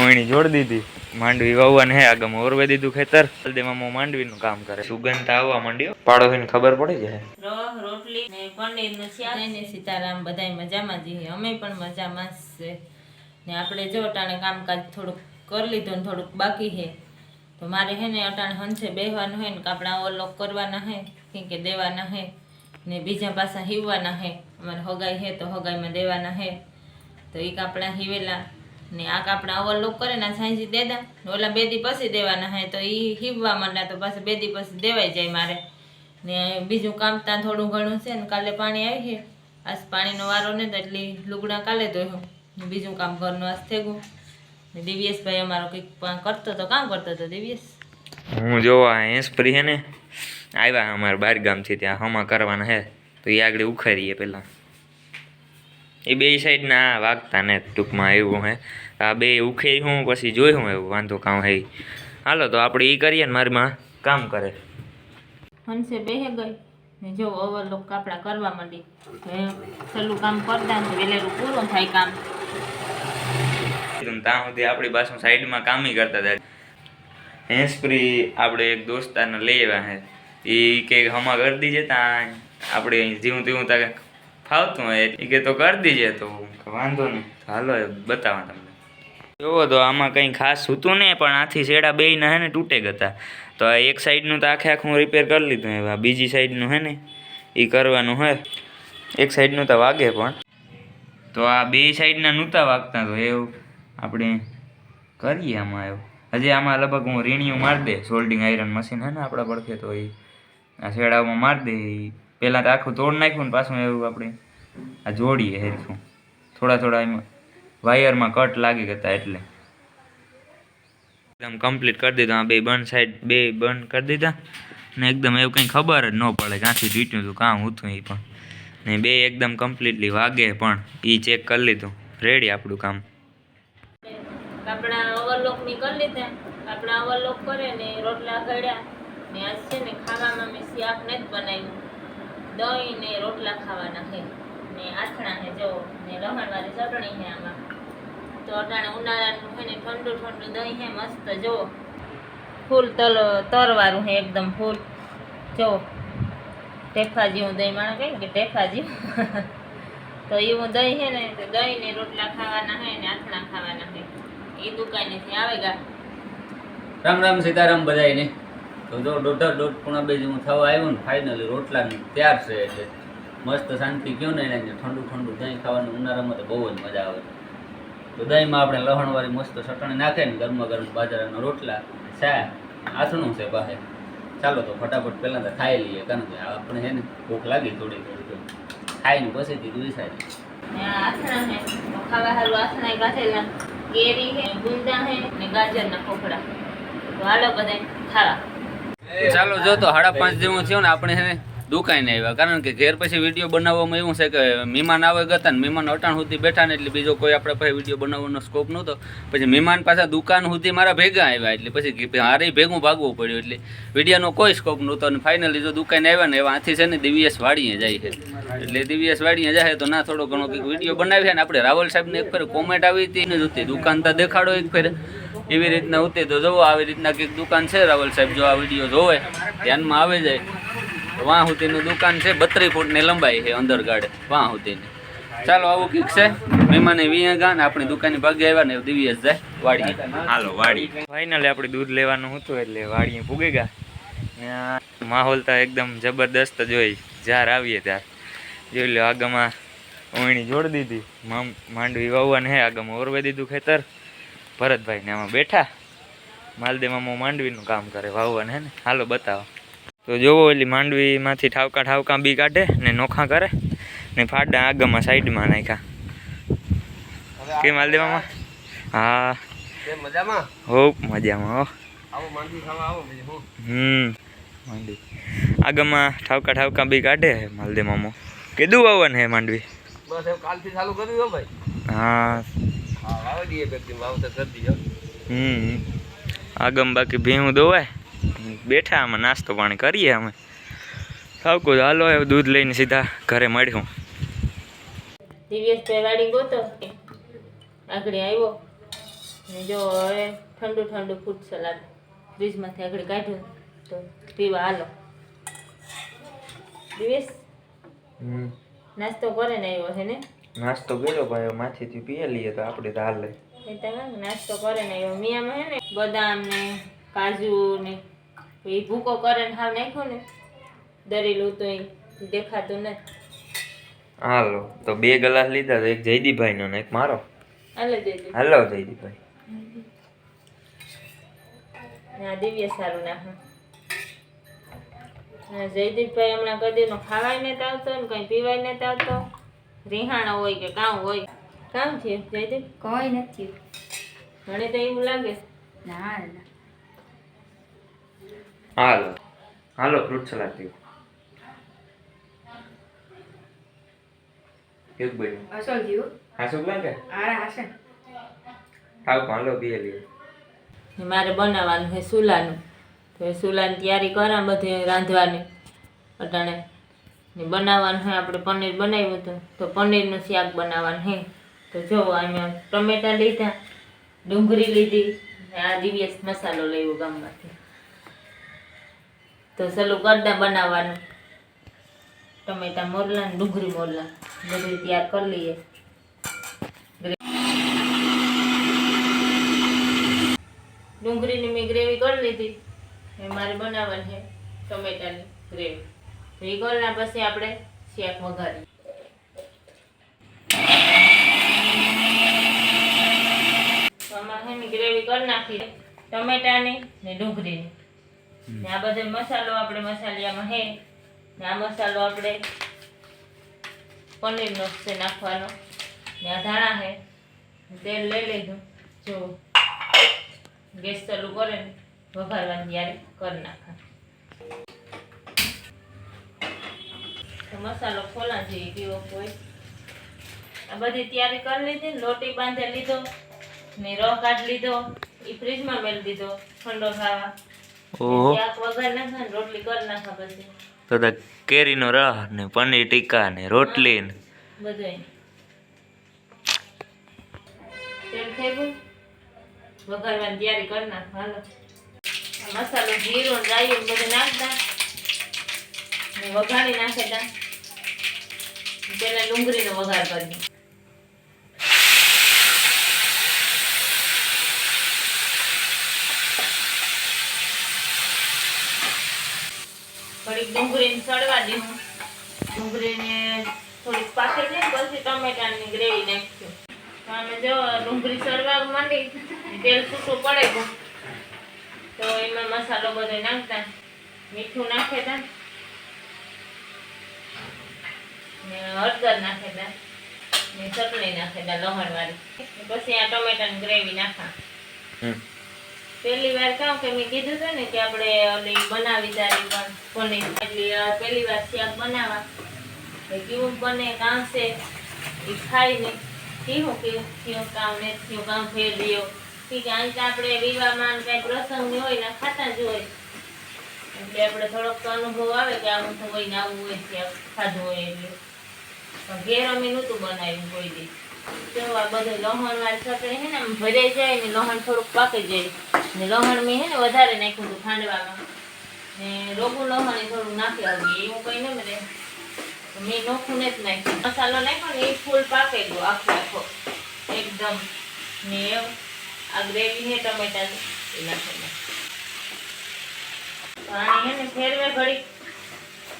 ઓયણી જોડી દીધી. માંડવી વાવવાને હે આગમ ઓરવે દીધું ખેતર. હલ્દીમાં માંડવીનું કામ કરે. સુગંધ આવવા માંડ્યો. પાડોશીને ખબર પડી જાય. રોટલી ને પનીરનું શાક. ને સીતારામ, બધાય મજામાં જઈએ અમે પણ મજામાં છે. ને આપણે જો અટાણે કામકાજ થોડુંક કરી લીધું ને થોડુંક બાકી છે. તો મારે હે ને અટાણે હંસે બેહવાનું હે ને, કાપડા ઓવરલોક કરવાના હે કે દેવાના હે ને બીજા પાસા હીવવાના હે અમારે હગાઈ હે તો હગાઈમાં દેવાના હે તો એ કાપડા હીવેલા ને આ કાપડા ઓવરલોક કરે ને સાંજી દેદા ઓલા બે દી પછી દેવાના હે, તો એ હીવવા માંડ્યા તો પાછી બે દી પછી દેવાઈ જાય મારે. ને બીજું કામ ત્યાં થોડું ઘણું છે ને, કાલે પાણી આવી છે આજ પાણીનો વારો ને તો એટલી લુગડા કાલે ધોયું. બીજું કામ ઘરનું આજ ગયું ને દિવ્યેશભાઈ અમારો કંઈક કરતો તો, કામ કરતો તો, દિવ્યેશ? હું જોવા હેન્સફ્રી હે ને, આવ્યા અમારે બાર ગામથી ત્યાં હમા કરવાના હે. તો એ આગળ ઉખાડીએ પહેલાં. એ બે સાઈડના વાગતા ને ટૂંકમાં એવું હે. આ બે ઉખેરી હું પછી જોઈ હું એવું વાંધો કામ હે. હાલો તો આપણે એ કરીએ ને મારીમાં કામ કરે. હંસે બેહે ગઈ. ને જો ઓવરલોક કાપડા કરવા માંડી. છેલ્લું કામ કરતા ને વેલેરું પૂરું થાય કામ. ત્યાં સુધી આપણી પાછું સાઈડમાં કામ કરતા હતા. હેન્સપ્રી આપણે એક દોસ્તારને લઈ આવ્યા હે. એ કે હમા કરી દીજે ત્યાં આપણે જીવું તેવું ત્યાં ફાવતું હોય એ કે તો કરી દીજે તો. વાંધો નહીં. હાલો એ બતાવવા તમને. જોવો તો આમાં કંઈ ખાસ હતું નહીં પણ આથી શેડા બેયના હે ને તૂટે ગતા. તો આ એક સાઈડનું તો આખે આખું રિપેર કરી લીધું હવે બીજી સાઈડનું હે ને એ કરવાનું હોય એક સાઈડનું તો વાગે પણ. તો આ બે સાઈડના નહોતા વાગતા તો એવું આપણે કરીએ આમાં એવું. હજી આમાં લગભગ હું રીણીઓ મારી દે સોલ્ડિંગ આયરન મશીન હે ને આપણા પડખે તો એ આ શેડાઓમાં મારી દે ઈ. પહેલાં તો આખું તોડ નાખ્યું ને પાછું એવું આપણે આ જોડીએ હેરખું થોડા થોડા એમાં વાયરમાં કટ લાગી ગયા એટલે. એકદમ કમ્પ્લીટ કરી દીધું. આ બે બંધ સાઈડ બે બંધ કરી દીધા. ને એકદમ એવું કંઈ ખબર જ ન પડે ક્યાંથી જીટ્યું હતું કામ હતું એ પણ. ને બે એકદમ કમ્પ્લીટલી વાગે પણ એ ચેક કરી લીધું. રેડી આપણું કામ. આપણા ઓવરલોકની કરી લીધા. આપણા ઓવરલોક કરે ને રોટલા ઘડ્યા. ને આજ છે ને ખાવામાં મેં શાક નથી બનાવ્યું. દહીં ને રોટલા ખાવાના છે. ને આથણા છે, જો. ને લહણવાળી ચટણી છે આમાં. તો અટાણે ઉનાળાનું છે ને ઠંડુ ઠંડુ દહીં છે, મસ્ત, જો. ફૂલ તલ તરવાળું છે એકદમ ફૂલ. જો. ટેફા જેવું દહીં માણે કહે કે ટેફા જેવું તો એવું દહીં છે ને, તો દહીં ને રોટલા ખાવાના છે ને આથણા ખાવાના છે. એ દુકાનેથી આવેગા રામ રામ સીતારામ બધાયને. તો જો દોઢ દોઢ પૂણા બે જેવું થવા આવ્યું ને ફાઇનલી રોટલા તૈયાર છે એટલે મસ્ત શાંતિ કયો ને એને ઠંડુ ઠંડુ દહીં ખાવાની, ઉનાળામાં તો બહુ જ મજા આવે. તો દહીંમાં આપણે લહણવાળી મસ્ત ચટણી નાખે ને ગરમા ગરમ બાજરાના રોટલા ચા આથણું છે બહાર. ચાલો તો ફટાફટ પહેલાં તો ખાઈ લઈએ, કારણ કે આપણે છે ને ભૂખ લાગી થોડી થોડી ખાઈને પછીથી વિસારી વિસાય આથણા છે ખાવા હાલો બધા ખાવા. ચાલો જો તો સાડા પાંચ જેવું થયું ને આપણે છે ને દુકાને આવ્યા. કારણ કે ઘેર પછી વીડિયો બનાવવામાં એવું છે કે મહેમાન આવે ગતા ને મહેમાન અટાણ સુધી બેઠા ને એટલે બીજો કોઈ આપણે પાસે વીડિયો બનાવવાનો સ્કોપ નહોતો. પછી મહેમાન પાછા દુકાન સુધી મારા ભેગા આવ્યા એટલે પછી હારે ભેગું ભાગવું પડ્યું એટલે વિડીયોનો કોઈ સ્કોપ નહોતો અને ફાઇનલી જો દુકાને આવ્યા ને એવા આથી છે ને દિવ્યસ વાડીએ જાય છે. એટલે દિવ્યસ વાડીએ જાય તો ના થોડો ઘણો કંઈક વીડિયો બનાવ્યા ને આપણે રાવલ સાહેબને એક ફેર કોમેન્ટ આવી હતી ને જોતી દુકાન તો દેખાડો એક ફેર. એવી રીતના ઉતે તો જોવો, આવી રીતના કંઈક દુકાન છે રાવલ સાહેબ, જો આ વીડિયો જોવે, ધ્યાનમાં આવે જાય. વાં સુધીનું દુકાન છે બત્રીસ ફૂટની લંબાઈ છે અંદર ગાડે વાં સુધીની. ચાલો આવું કીક છે. મહેમાને વીએ ગા ને આપણી દુકાને ભાગે આવ્યા ને દિવ્યસ જાય વાડીએ. હાલો વાડી. ફાઇનલી આપણે દૂધ લેવાનું હતું એટલે વાડીએ પૂગી ગયા. માહોલ તો એકદમ જબરદસ્ત જોઈ જ્યાર આવીએ ત્યાર. જોઈ લો આગમાં ઓણી જોડી દીધી. માંડવી વાવવાને હે આગમ ઓરવે દીધું ખેતર. ભરતભાઈ ને આમાં બેઠા. માલદેમાં માંડવીનું કામ કરે વાવવાને હે ને. હાલો બતાવો. તો જોવો એટલે માંડવીમાંથી ઠાવકા ઠાવકા બી કાઢે ને નોખા કરે ને ફાડા આગમાં સાઈડમાં નાખ્યા. કે માલદેવામાં હા. મજામાં? હો મજામાં હો. હમ માંડવી. આગમાં ઠાવકા ઠાવકા બી કાઢે માલદે મામો કીધું આવવાનું હે માંડવી. બસ એવું કાલથી ચાલુ કર્યું હો ભાઈ. વાવી કરી હમ. આગમ બાકી ભીહું દોવાય બેઠા આમાં નાસ્તો પાણી કરીએ અમે. ઠાવકો હાલો એ દૂધ લઈને સીધા ઘરે મળ્યું. દિવ્યેશભાઈ વાડી ગોતો આગળ આવ્યો. ને જો હવે ઠંડુ ઠંડુ ફૂટ સલાડ ફ્રીજમાંથી આગળ કાઢ્યું તો પીવા હાલો. દિવેશ નાસ્તો કરે ને આવ્યો છે ને? નાસ્તો કર્યો ભાઈ માથેથી પીએ લઈએ તો આપણે તો હાલે. એ નાસ્તો કરે ને આવ્યો. મિયામાં હે ને બદામ ને કાજુ ને એ ભૂકો કરે ને હાવ નાખ્યો ને. દરેલું તો એ દેખાતું નથી. હાલો તો બે ગ્લાસ લીધા તો એક જયદીપભાઈનો ને એક મારો. હાલે જયદીપ. હાલો જયદીભાઈ ના દિવ્ય સારું નાખે જયદીપભાઈ હમણાં કદીનો ખાવાય નથી આવતો ને કંઈ પીવાય નથી આવતો. રિહાણા હોય કે કામ હોય. કામ છે જયદીપ? કોઈ નથી મને તો એવું લાગે. ના ના. હાલો. હાલો ફ્રૂટ સલાડ પીવો એક બન્યું? અસલ જીવ હા શું લાગે આરા હશે. આવ હાલો પીએ લઈએ મારે બનાવવાનું છે સુલાનું. તો સુલાની તૈયારી કરા બધે રાંધવાની. અટાણે. ને બનાવવાનું છે આપણે પનીર બનાવ્યું હતું. તો પનીરનું શાક બનાવવાનું છે. તો જો અહીંયા ટમેટા લીધા ડુંગળી લીધી આ દિવ્ય મસાલો લેવો ગામમાંથી. તો સલું કરતા બનાવવાનું. ટમેટા મોરલા ને ડુંગળી મોરલા. બધું તૈયાર કરી લઈએ. ડુંગળીની મેં ગ્રેવી કરી લીધી. એ મારે બનાવવાની છે ટમેટાની ગ્રેવી. એ ગોળના પછી આપણે શેક વઘારી તો આમાં ગ્રેવી કરી નાખી ટમેટાની ને ડુંગળીની. ને આ બધો મસાલો આપણે મસાલિયામાં હે, ને આ મસાલો આપણે પનીરનો છે નાખવાનો. ને આ ધાણા હે તેલ લઈ લીધું. જો, ગેસ ચાલુ કરે ને, વઘારવાની તૈયારી કરી નાખા. તો મસાલો ખોલા જોઈએ કેવો કોઈ આ બધી તૈયારી કરી લીધી લોટી બાંધી લીધો, ને રહ કાઢ લીધો એ ફ્રીજમાં મેળ દીધો, ઠંડો થવા. ઓહો. તો તો કેરીનો રહ ને પનીર ટીકા ને રોટલી ને. વઘારવાની તૈયારી કરી નાખ હાલો. મસાલો જીરો રાઈ બધું નાખતા વઘારી નાખે ત્યાં પેલા ડુંગળીનો વઘાર કરી થોડીક ડુંગળીને સળવા દીધું ડુંગળીને થોડીક પાકે છે પછી ટમેટાની ગ્રેવી નાખ્યું તો જો ડુંગળી સળવા માંડી, તેલ છૂટું પડે તો એમાં મસાલો બધો નાખતા. મીઠું નાખેતા. ને હળદર નાખેતા. ને ચટણી નાખેતા લહણવાળી પછી આ ટમેટાની ગ્રેવી નાખા. પહેલી વાર કહું કે મેં કીધું છે ને કે આપણે ઓલી બનાવી તારી પણ પનીર. એટલે પહેલી વાર શાક બનાવવા. એ કેવું બને છે એ ખાઈને કેવું કે થયું કામ, ને થયું કામ, ફેર રહ્યો. ઠીક અહીં આપણે વિવાહમાં કાંઈ પ્રસંગ હોય ને ખાતા જ હોય. એટલે આપણે થોડોક તો અનુભવ આવે કે આવું તો હોય ને, આવું હોય કે ખાધું હોય એટલે. પણ ઘેર અમે નહોતું બનાવ્યું કોઈ દી. જો આ બધું લહણ વાર ચટણી છે ને ભરાઈ જાય ને, લહણ થોડુંક પાકી જાય. ને લહણ મેં હે ને વધારે નાખ્યું હતું ખાંડવામાં. ને રોગું લહણ એ થોડું નાખી આવ્યું એવું કઈ ન મળે મેં નોખું ને જ નાખ્યું. મસાલો નાખ્યો ને એ ફૂલ પાકે ગયો આખો આખો, એકદમ. ને આ ગ્રેવી ને ટમેટા એ નાખે પાણી હે ને ફેરવે ઘડી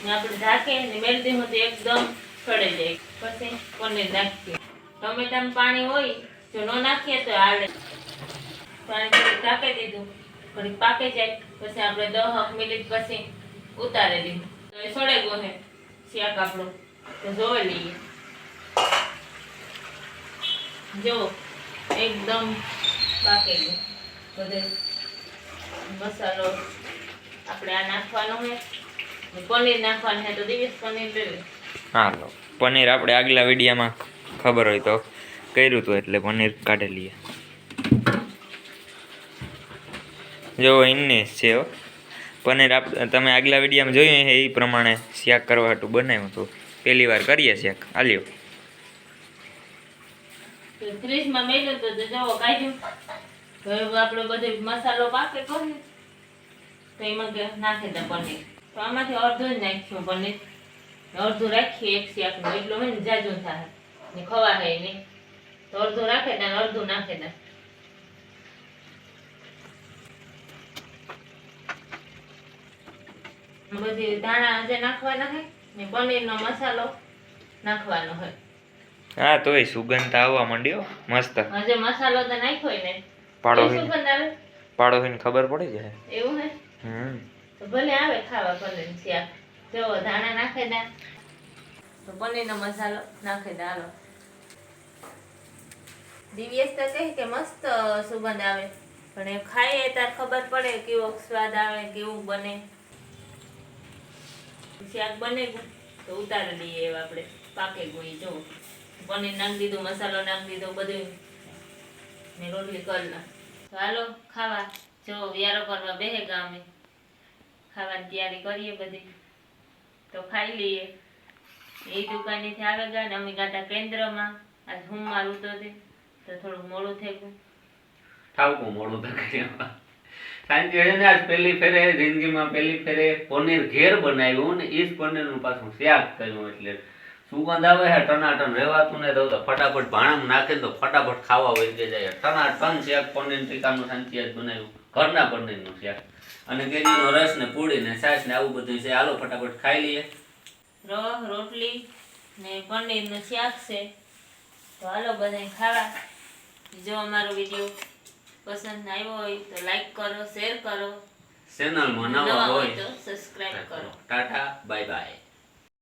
ને આપણે ઢાંકે ને મેળ દીધું તો એકદમ સડે જાય. પછી પનીર નાખીએ. ટમેટામાં પાણી હોય, જો ન નાખીએ તો હાલે. પાણી થોડું ઢાંકી દીધું. થોડીક પાકે જાય. પછી આપણે દસ મિનિટ પછી ઉતારી દીધું તો એ સડે ગયો હે શાક આપણું. તો જોઈ લઈએ. જો, એકદમ પાકે ગયો. બધે મસાલો આપણે આ નાખવાનો હે પનીર નાખવાનું હે તો દિવસ પનીર લેવું હાલો. પનીર આપણે આગલા વિડીયામાં ખબર હોય તો કર્યું હતું એટલે પનીર કાઢી લઈએ. જો એને સેવ પનીર આપ, તમે આગલા વિડીયામાં જોયું એ પ્રમાણે શાક કરવા હાટું બનાવ્યું હતું. પહેલી વાર કરીએ શાક. હાલ્યો. તો ફ્રીજમાં તો જો કાઢ્યું હવે આપણે બધે મસાલો પાકે કરીએ તો એમાં નાખી દે પનીર. તો આમાંથી અડધું જ નાખ્યું પનીર. ને અડધું રાખીએ એક શાકનું. એટલું હોય ને જાજુ થાય. ને ખવા હે નહીં. તો અડધું રાખે ને અડધું નાખે દે બધી ધાણા જે નાખવાના છે ને પનીરનો મસાલો નાખવાનો હોય હા તોય સુગંધ આવવા માંડ્યો. મસ્ત. હજે મસાલો તો નાખ્યો ને. પાડો સુગંધ આવે? પાડો હોય ખબર પડી જાય. એવું હે? હમ. તો ભલે આવે ખાવા પનીર શાક જો ધાણા નાખે દે. તો પનીરનો મસાલો નાખી દે હાલો. દિવ્યેશ તો કહે કે મસ્ત સુગંધ આવે. પણ એ ખાઈએ ત્યારે ખબર પડે કેવો સ્વાદ આવે કેવું બને. શાક બને ગયું તો ઉતારી દઈએ એવા આપણે પાકે ગોઈ, જો. પનીર નાખી દીધું, મસાલો નાખી દીધો બધું ને રોટલી કરી ના હાલો, ખાવા. જો, વ્યારો કરવા બેહે ગામે. ખાવાની તૈયારી કરીએ બધી. તો ખાઈ લઈએ. એ દુકાનેથી આવે ગયા ને અમે ગાતા કેન્દ્રમાં. આજ હું મારું તો, તે થોડુંક મોડું થઈ ગયું. ઠાવકું મોડું થઈ કર્યું છે ને આજ પહેલી ફેરે, જિંદગીમાં પહેલી ફેરે પનીર ઘેર બનાવ્યું ને એ જ પનીરનું પાછું શાક કર્યું એટલે સુગંધ આવે છે ટનાટન રહેવાતું ને તો ફટાફટ ભાણામાં નાખે તો ફટાફટ ખાવા વહી જાય. ટનાટન શાક પનીર ટીકાનું શાંતિ આજ બનાવ્યું. ઘરના પનીરનું શાક. અને કેરીનો રસ ને પૂડી ને છાશ ને આવું બધું છે. હાલો ફટાફટ ખાઈ લઈએ. રવા રોટલી ને પનીરનું શાક છે. તો હાલો બધાય ખાવા. જો અમારો વીડિયો પસંદ આવ્યો હોય તો લાઈક કરો શેર કરો. ચેનલમાં નવા હોય તો સબસ્ક્રાઇબ કરો. Tata bye bye